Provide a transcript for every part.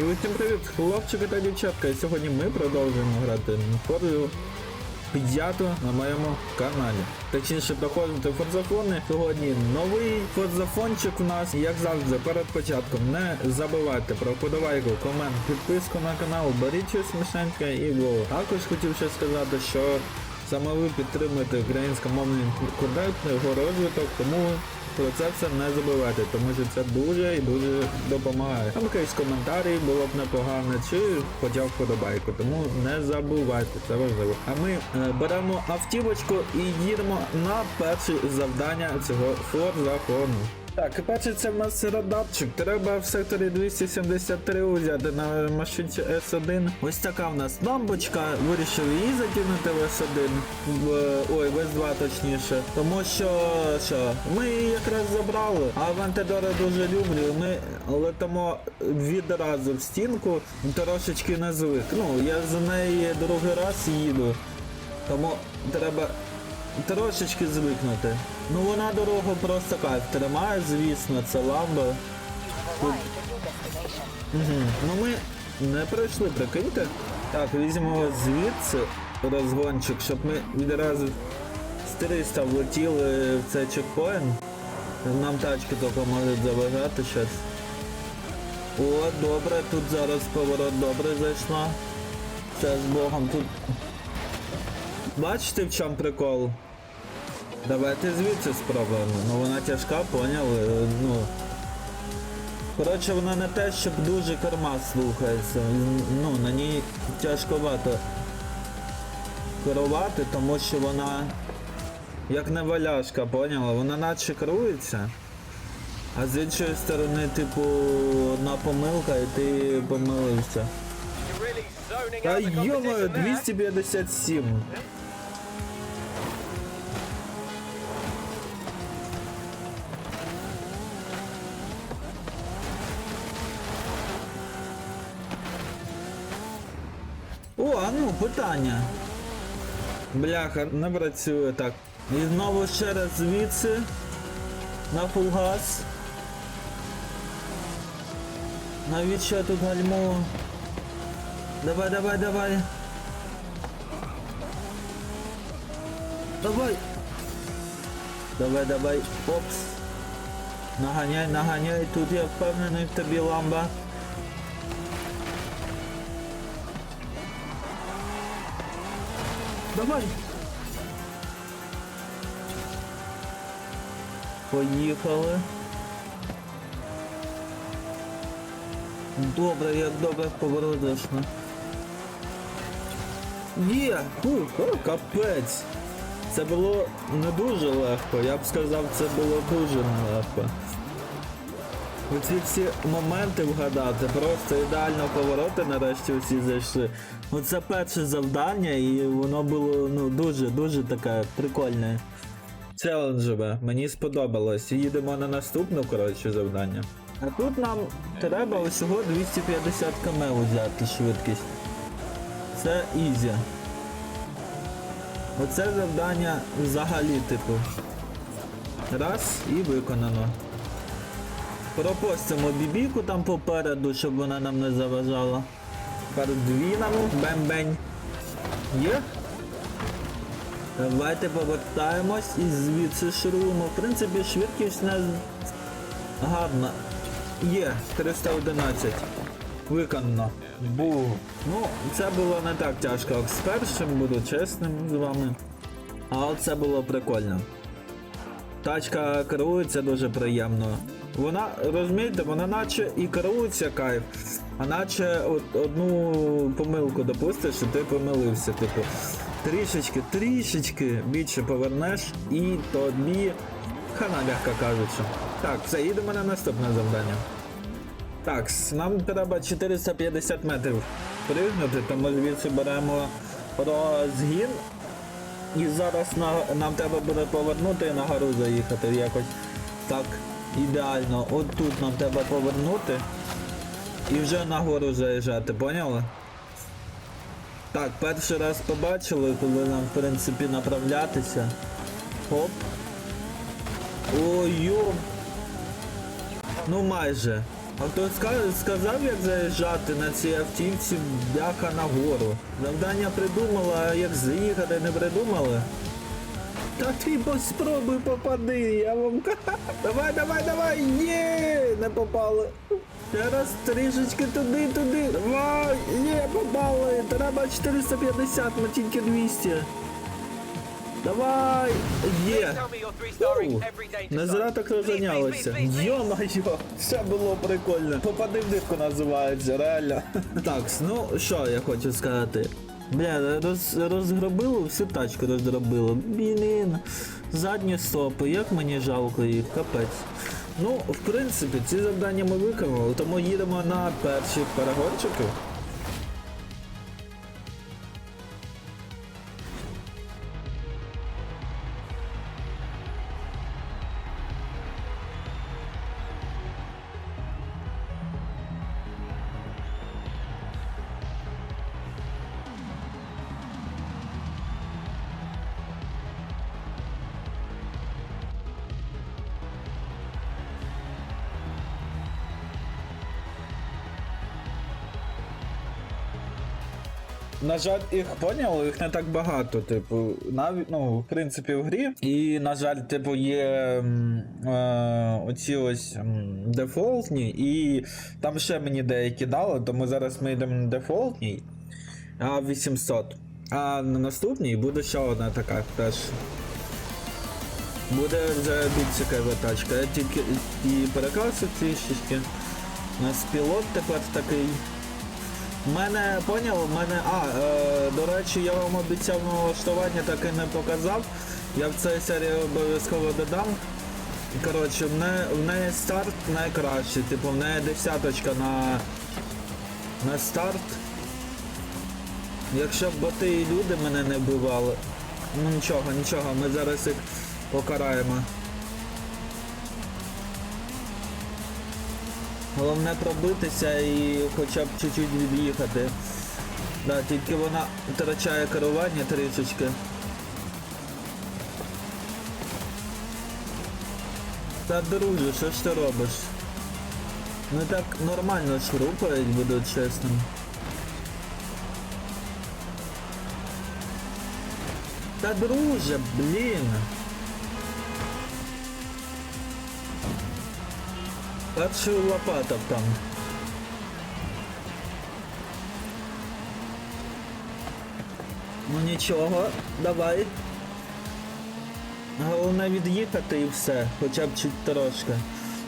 І усім привіт, хлопчики та дівчатка. І сьогодні ми продовжуємо грати Форзу п'яту на моєму каналі. Точніше проходити форзафони. Сьогодні новий форзафончик у нас. Як завжди, перед початком не забувайте про подавайку, комент, підписку на канал, беріть щось смішеньке і голову. Також хотів ще сказати, що саме ви підтримуєте українськомовний контент, його розвиток, тому про це все не забувайте, тому що це дуже і дуже допомагає. Там якийсь коментарі було б непогано, чи хоча вподобайку, тому не забувайте, це важливо. А ми е, беремо автівочку і їдемо на перше завдання цього форзафону. Так, і перше це в нас радарчик. Треба в секторі 273 взяти на машинці S1. Ось така в нас лампочка. Вирішив її затягнути в S1. В, ой, в S2 точніше. Тому що що, ми її якраз забрали, а Вантедора дуже люблю. Ми летимо відразу в стінку, трошечки не звик. Ну, я за неї другий раз їду. Тому треба трошечки звикнути. Ну вона дорогу просто кайф тримає, звісно, це ламба. Угу. Ну ми не пройшли, прикиньте. Так, візьмемо звідси розгончик, щоб ми відразу з 300 влетіли в цей чекпоінт. Нам тачки тільки можуть заважати щас. О, добре, тут зараз поворот добре зайшла. Це з Богом тут. Бачите в чому прикол? Давайте звідси спробуємо. Ну вона тяжка, поняли? Ну. Коротше, вона не те, щоб дуже корма слухається. Ну, на ній тяжковато керувати, тому що вона як не валяшка, поняла? Вона наче керується. А з іншої сторони, типу, одна помилка і ти помилився. Та there. 257. Питання. Бляха, не працює так. І знову ще раз звідси. На фулгаз. Навіщо я тут гальму? Давай, давай, давай. Давай. Давай, давай. Опс. Наганяй, наганяй. Тут я впевнений в тобі ламба. Давай. Поїхали. Добре, як добре повороточно. Є! Фух, о, капець! Це було не дуже легко, я б сказав, це було дуже нелегко. Оці всі моменти вгадати, просто ідеально повороти нарешті всі зайшли. Оце перше завдання і воно було ну дуже-дуже таке прикольне. Челенджеве, мені сподобалось. Їдемо на наступне, коротше, завдання. А тут нам треба усього 250 км взяти швидкість. Це ізі. Оце завдання взагалі, типу. Раз і виконано. Пропустимо бібіку там попереду, щоб вона нам не заважала. Передвінемо, бем-бень. Є? Давайте повертаємось і звідси шуруємо. В принципі, швидкість не гарна. Є, 311. Виконано. Бу. Ну, це було не так тяжко, як з першим, буду чесним з вами. А от це було прикольно. Тачка керується дуже приємно. Вона, розумієте, вона наче і керується кайф, а наче от, одну помилку допустиш, і ти помилився. Типу, трішечки, трішечки більше повернеш і тобі хана, м'яко кажучи. Так, все, їдемо на наступне завдання. Так, нам треба 450 метрів пригнути, тому звідси беремо розгін. І зараз на, нам треба буде повернути і на гору заїхати якось так ідеально. От тут нам треба повернути і вже на гору заїжджати, поняли? Так, перший раз побачили, коли нам в принципі направлятися. Хоп. Ой, йо. Ну майже. А хто ска- сказав, як заїжджати на цій автівці бляха на гору? Завдання придумала, а як заїхати не придумали? Та ти спробуй попади, я вам Давай, давай, давай! Є! Не попали. Зараз трішечки туди, туди. Давай! Є, попали! Треба 450, ми тільки 200. Давай! Є! Оу, Не зря так розганялося. Йо-майо, все було прикольно. Попади в дивку називається, реально. Так, ну що я хочу сказати. Бля, роз, розгробило, всю тачку розробило. Блін, задні стопи, як мені жалко їх, капець. Ну, в принципі, ці завдання ми виконали, тому їдемо на перші перегончики. На жаль, їх поняли, їх не так багато, типу, навіть, ну, в принципі, в грі. І, на жаль, типу, є е, оці ось дефолтні, і там ще мені деякі дали, тому зараз ми йдемо на дефолтній, а 800. А на наступній буде ще одна така теж. Буде вже більш цікава тачка. Я тільки і перекрасив трішечки. У нас пілот тепер такий. Мене поняв, мене. А, е, до речі, я вам обіцяв налаштування, так і не показав. Я в цій серії обов'язково додам. Коротше, в неї, в неї старт найкращий, типу в неї десяточка на, на старт. Якщо б боти і люди мене не вбивали. Ну нічого, нічого, ми зараз їх покараємо. Головне пробитися і хоча б чуть-чуть від'їхати. Да, тільки вона втрачає керування трішечки. Та друже, що ж ти робиш? Ну так нормально ж рухають, буду чесним. Та друже, блін. Перший лопата там. Ну нічого, давай. Головне від'їхати і все, хоча б чуть трошки.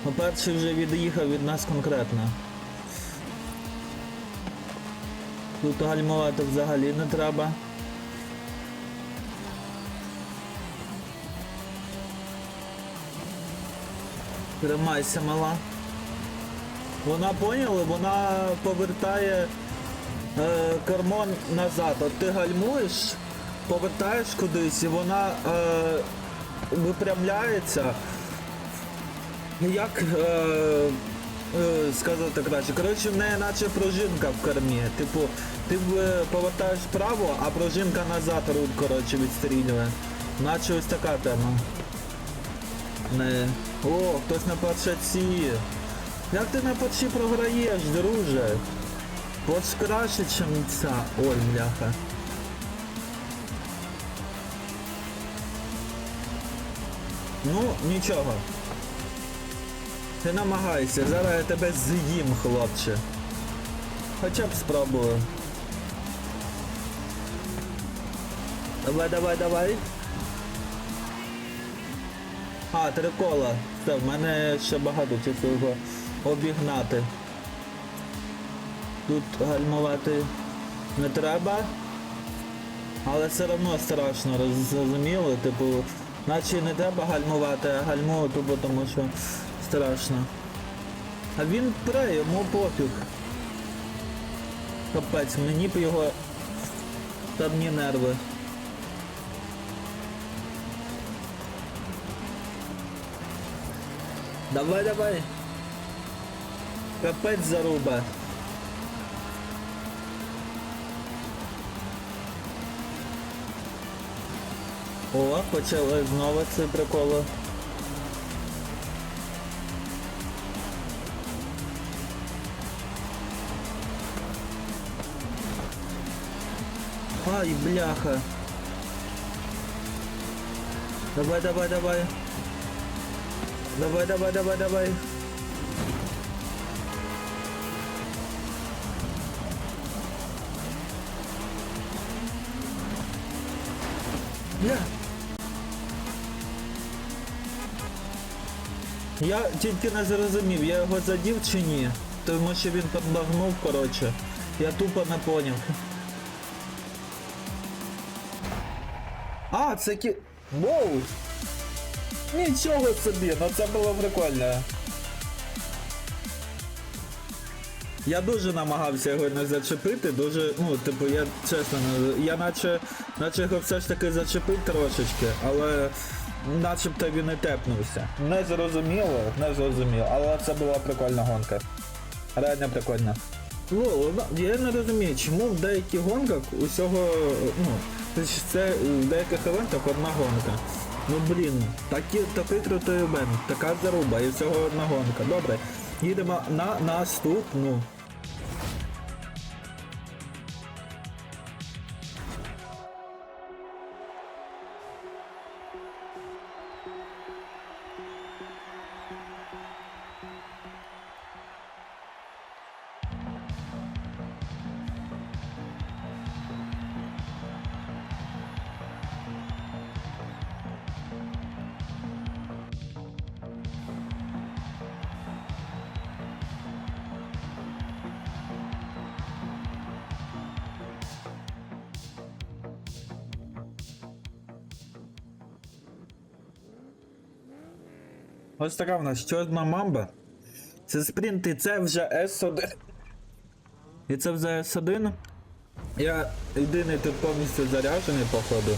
Ну перший вже від'їхав від нас конкретно. Тут гальмувати взагалі не треба. Тримайся, мала. Вона поняла, вона повертає е, кермо назад. От ти гальмуєш, повертаєш кудись і вона е, випрямляється. Як е, е, сказати краще? Коротше, в неї наче пружинка в кермі. Типу, ти е, повертаєш вправо, а пружинка назад руль, коротше, відстрілює. Наче ось така тема. Не. О, хтось на першаці. Як ти на перші програєш, друже? Поч краще, чим ця. Ой, бляха. Ну, нічого. Ти намагайся, зараз я тебе з'їм, хлопче. Хоча б спробую. Давай, давай, давай. А, три кола. Все, в мене ще багато часу його обігнати. Тут гальмувати не треба. Але все одно страшно, роз- зрозуміло, типу, наче не треба гальмувати, а гальмую тупо тому що страшно. А він пре, йому пофіг. Капець, мені б його та мені нерви. Давай, давай. Капець заруба. О, почали знову це приколи. Ай, бляха. Давай, давай, давай. Давай, давай, давай, давай. Бля. Я тільки не зрозумів, я його задів чи ні. Тому що він подбагнув, коротше. Я тупо не поняв. А, це кі... Воу! Нічого собі, ну це було прикольно. Я дуже намагався його не зачепити, дуже, ну, типу, я чесно, я наче, наче його все ж таки зачепив трошечки, але начебто він і тепнувся. Не зрозуміло, не зрозуміло, але це була прикольна гонка. Реально прикольно. Во, ну, я не розумію, чому в деяких гонках усього, ну, це в деяких івентах одна гонка. Ну блін, такі, такий крутий івент, така заруба і всього одна гонка. Добре, їдемо на наступну. Ось така в нас чорна мамба. Це спринт і це вже S1. І це вже S1. Я єдиний тут повністю заряджений, походу.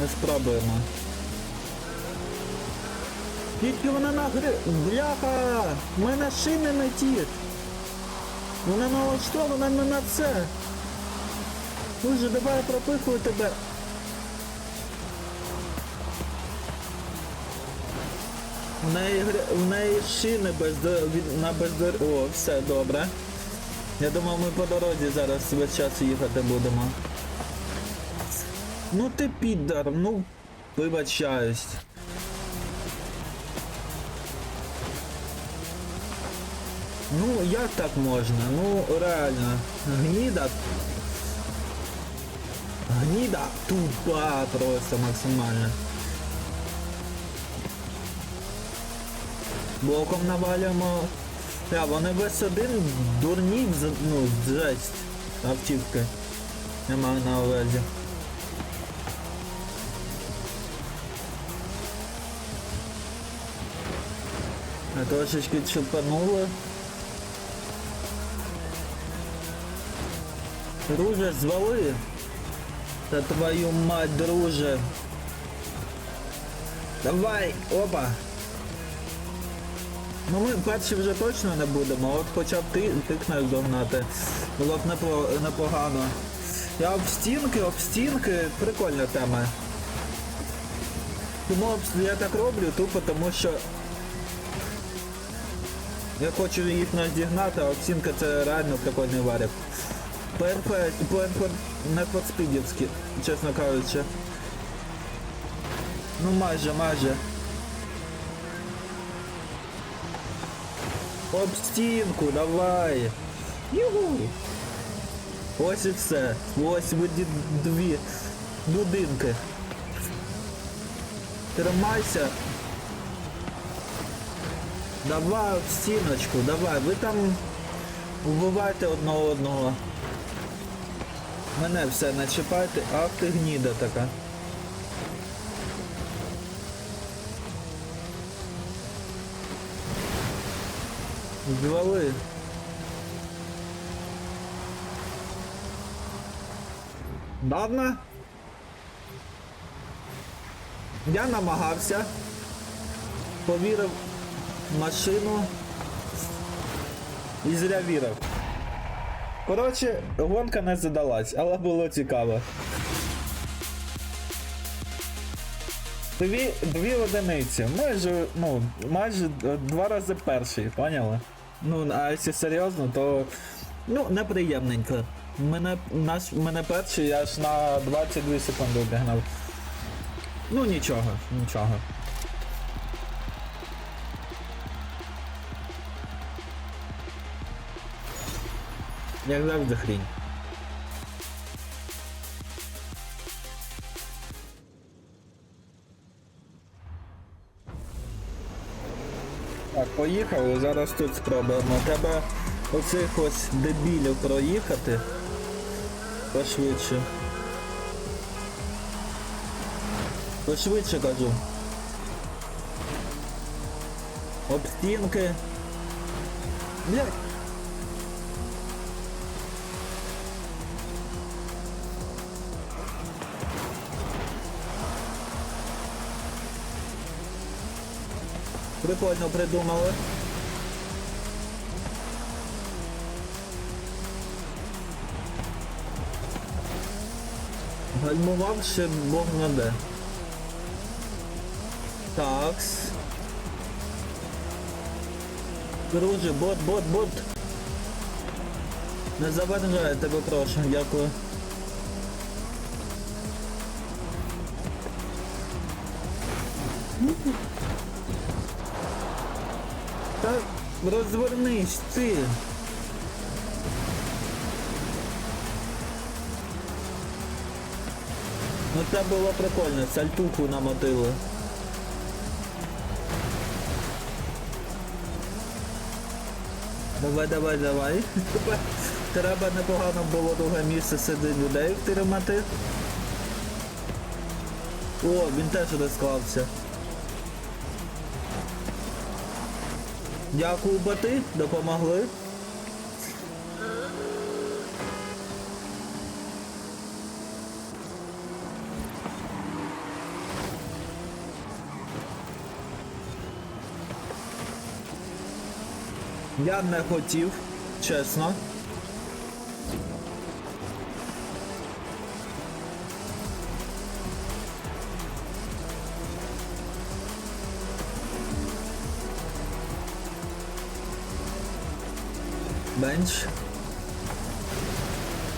Ми спробуємо. Тільки вона нагри... Бляха! В мене шини не ті. Вона налаштована не на це. Боже, давай пропихую тебе. В неї, в неї шини без на бездор... О, все добре. Я думав, ми по дорозі зараз весь час їхати будемо. Ну ти піддар, ну вибачаюсь. Ну, як так можна? Ну, реально. Гніда. Гніда тупа просто максимально. Боком навалюємо. А, вони весь один дурні, ну, жесть. Автівки. Я на увазі. А трошечки чупануло. Друже, звали. Та твою мать, друже. Давай, опа. Ну ми перші вже точно не будемо, от хоча б ти тикнеш догнати. Було б непо- непогано. Я об стінки, об стінки, прикольна тема. Тому я так роблю тупо тому що я хочу їх наздігнати, а об стінка це реально прикольний варік. ПРП, ПРП не подспідівські, чесно кажучи. Ну майже, майже. Об стінку, давай. Югу. Ось і все. Ось буде дві будинки. Тримайся. Давай об стіночку, давай. Ви там вбивайте одного одного. Мене все не чіпайте, ах ти гніда така. Звали. Ладно. Я намагався. Повірив машину. І зря вірив. Коротше, гонка не задалась, але було цікаво. Дві, дві одиниці. Майже, ну, майже два рази перший, поняли? Ну, а якщо серйозно, то ну, неприємненько. Мене, наш, мене перший я ж на 22 секунди обігнав. Ну нічого, нічого. Як завжди хрінь. Поїхали, зараз тут спробуємо. Треба оцих ось дебілів проїхати. Пошвидше. Пошвидше кажу. Об стінки. Прикольно придумали. Гальмував ще Бог на де. Такс. Друже, бот, бот, бот. Не заважай тебе, прошу, дякую. Розвернись ти. Ну це було прикольно, сальтуху намотили. Давай, давай, давай. Треба непогано було друге місце серед людей втримати. О, він теж розклався. Дякую, бати, допомогли. Я не хотів, чесно. Бенч.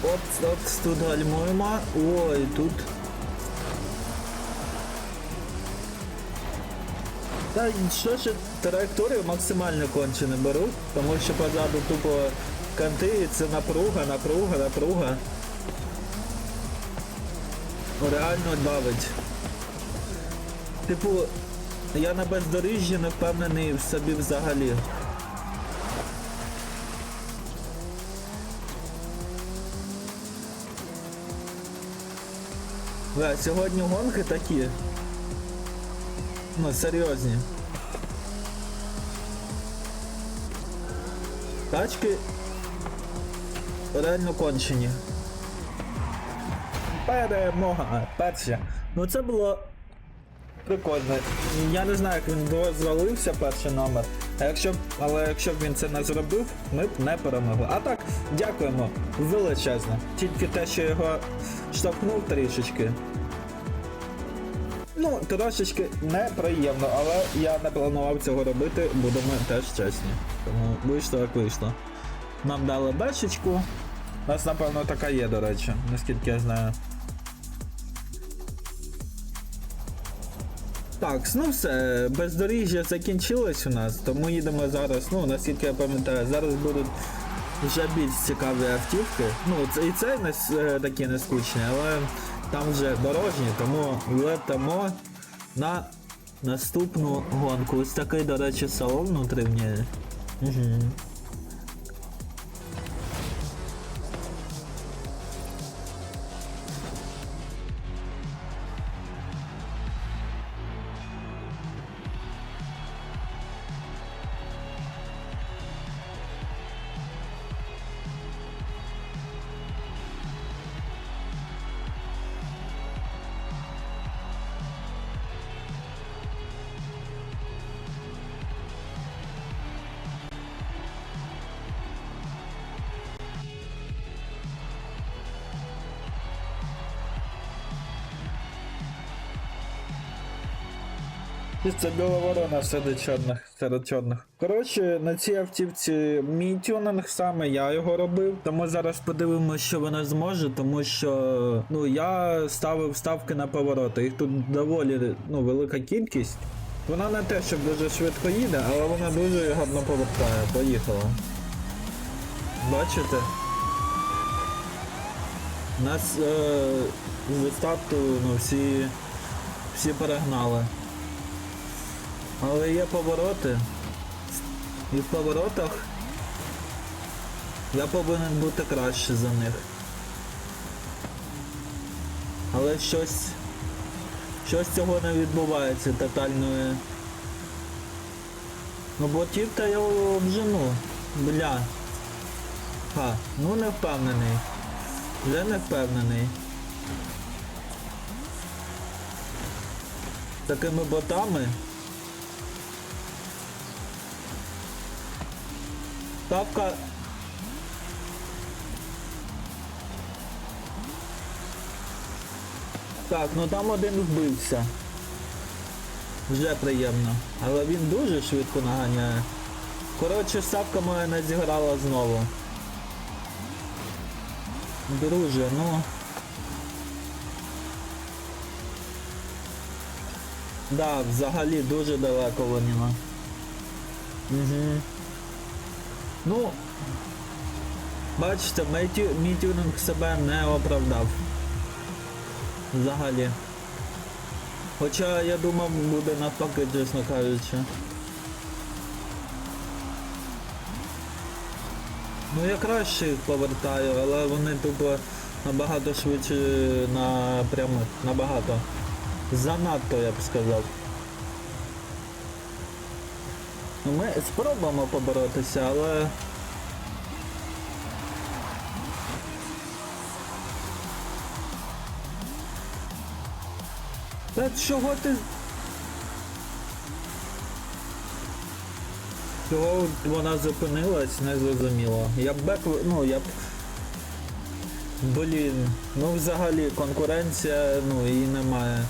Опс, опс, тут гальмуємо. Ой, тут. Та що ж траєкторію максимально конче не беру, тому що позаду тупо канти, це напруга, напруга, напруга. Реально давить. Типу, я на бездоріжжі не впевнений в собі взагалі. Бля, сьогодні гонки такі. Ну, серйозні. Тачки реально кончені. Перемога. Перша. Ну це було прикольно. Я не знаю, як він розвалився перший номер. А якщо але якщо б він це не зробив, ми б не перемогли. А так, дякуємо величезно. Тільки те, що його штовхнув трішечки. Ну, трошечки неприємно, але я не планував цього робити, будемо теж чесні. Тому вийшло як вийшло. Нам дали бешечку. У нас, напевно, така є, до речі, наскільки я знаю. Так, ну все, бездоріжжя закінчилось у нас, тому їдемо зараз, ну, наскільки я пам'ятаю, зараз будуть вже більш цікаві автівки. Ну, це, і це не е, такі не скучні, але там вже дорожні, тому летимо на наступну гонку. Ось такий, до речі, салон внутрі в ній. Угу. Це біла ворона серед чорних, серед чорних. Коротше, на цій автівці мій тюнинг саме я його робив. Тому зараз подивимося, що вона зможе, тому що ну я ставив ставки на повороти. Їх тут доволі ну, велика кількість. Вона не те, щоб дуже швидко їде, але вона дуже гарно повертає. Поїхала. Бачите? У Нас е, з старту ну, всі, всі перегнали. Але є повороти. І в поворотах я повинен бути краще за них. Але щось. Щось цього не відбувається тотальної. Ну ботів та я обжену. Бля. Ха, ну не впевнений. Вже не впевнений. Такими ботами. Ставка. Так, ну там один вбився. Вже приємно. Але він дуже швидко наганяє. Коротше, ставка моя не зіграла знову. Друже, ну. Да, взагалі дуже далеко вони. на. Угу. Ну. Бачите, мій, тюнинг себе не оправдав. Взагалі. Хоча я думав буде навпаки, чесно кажучи. Ну я краще їх повертаю, але вони тупо набагато швидше на прямих. Набагато. Занадто я б сказав. Ну, Ми спробуємо поборотися, але. Та чого ти. Чого вона зупинилась, не зрозуміло. Я б бек, ну я б. Блін, ну взагалі конкуренція, ну її немає.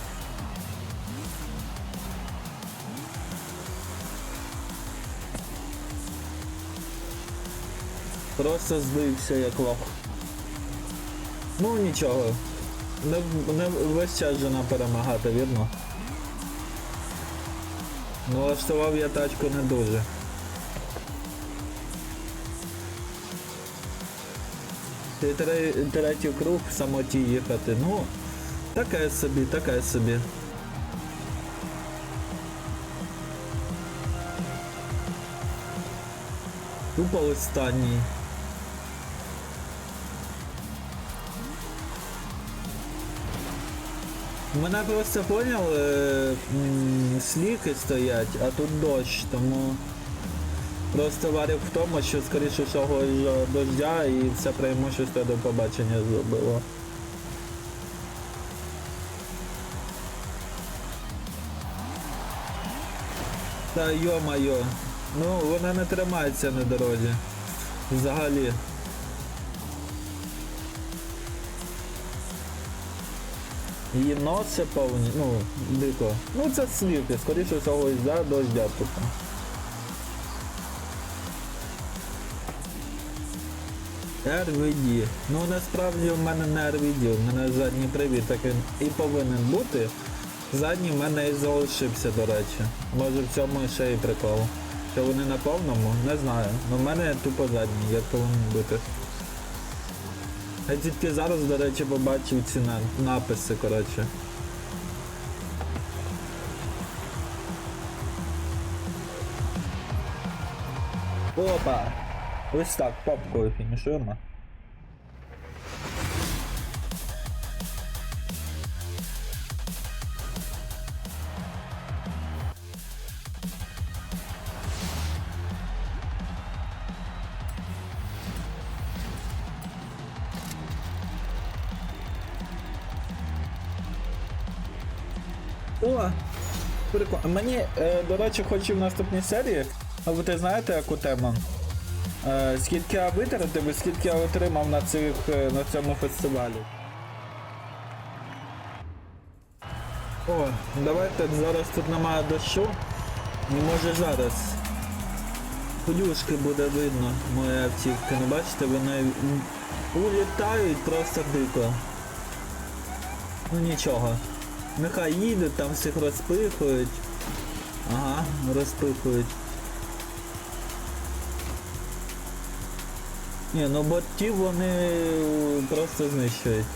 Просто збився як лох. Ну нічого. Не, не весь час же нам перемагати, вірно? Ну, влаштував я тачку не дуже. Тре- третій круг в самоті їхати. Ну, таке собі, таке собі. Тупо останній. Мене просто поняв, сліки стоять, а тут дощ, тому просто варив в тому, що скоріше всього дождя і все преимущество до побачення зробило. Та йо-майо, ну вона не тримається на дорозі. Взагалі. Її носи повні, ну, дико. Ну це слівки, скоріше всього із-за дождя тут. RVD. Ну насправді в мене не RVD, в мене задній привід такий і повинен бути. Задній в мене і залишився, до речі. Може в цьому ще і прикол. Що вони на повному? Не знаю. Ну в мене тупо задній, як повинен бути. Я тільки зараз, до речі, побачив ці на- написи, коротше. Опа! Ось так, попкою фінішуємо. Мені, е, до речі, хочу в наступній серії, а ви ти знаєте яку тему? Е, скільки я витратив і скільки я отримав на, цих, е, на цьому фестивалі. О, давайте зараз тут немає дощу. І може зараз. Подюшки буде видно моєї автівки. Ну бачите, вони улітають просто дико. Ну нічого. Нехай їдуть, там всіх розпихують. Розпихують. Ні, ну ботів вони е, просто знищують.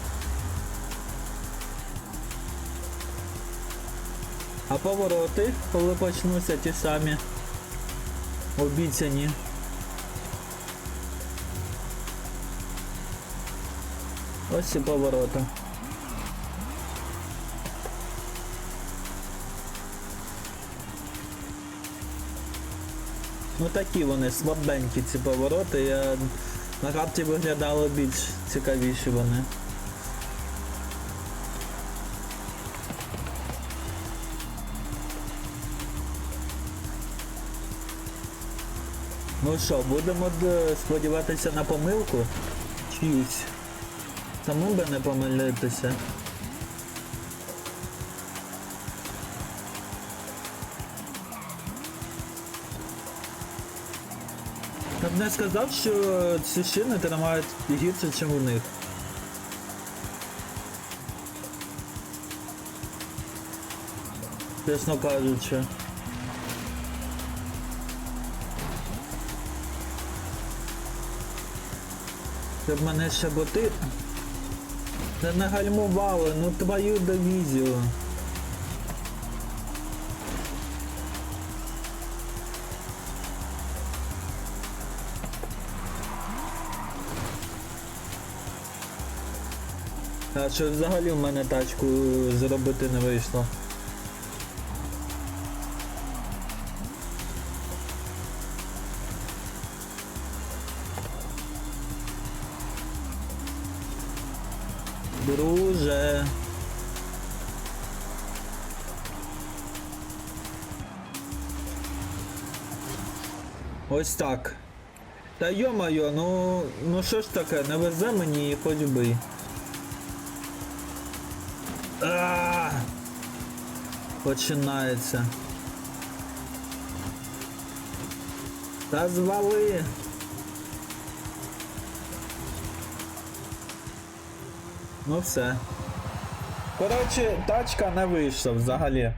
А повороти, коли почнуться ті самі обіцяні. Ось і повороти. Ну такі вони слабенькі ці повороти. Я... На карті виглядало більш цікавіші вони. Ну що, будемо сподіватися на помилку? Чиюсь. Самому би не помилитися. Не сказав, що ці шини тримають гірше, ніж у них. Чесно кажучи. Щоб мене ще боти. Та не гальмували, ну твою дивізію. А що взагалі в мене тачку зробити не вийшло. Друже. Ось так. Та йо-моє, ну, ну що ж таке, не везе мені хоч би. А! Починається. Та звали. Ну все. Коротше, тачка не вийшла взагалі.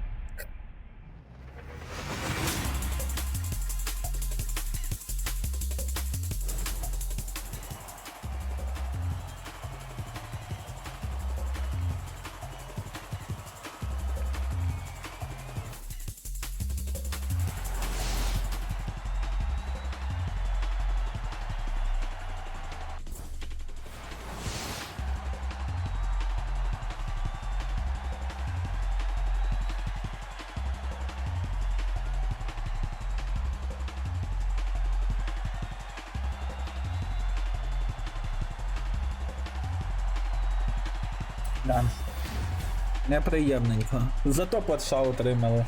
Да. Неприємненько. Зато подша отримали.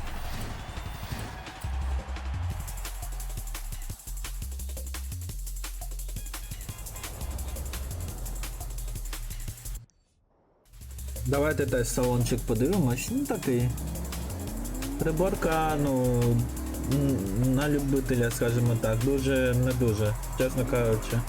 Давайте теж салончик подивимось. Ну такий. Приборка, ну. На любителя, скажімо так, дуже не дуже, чесно кажучи.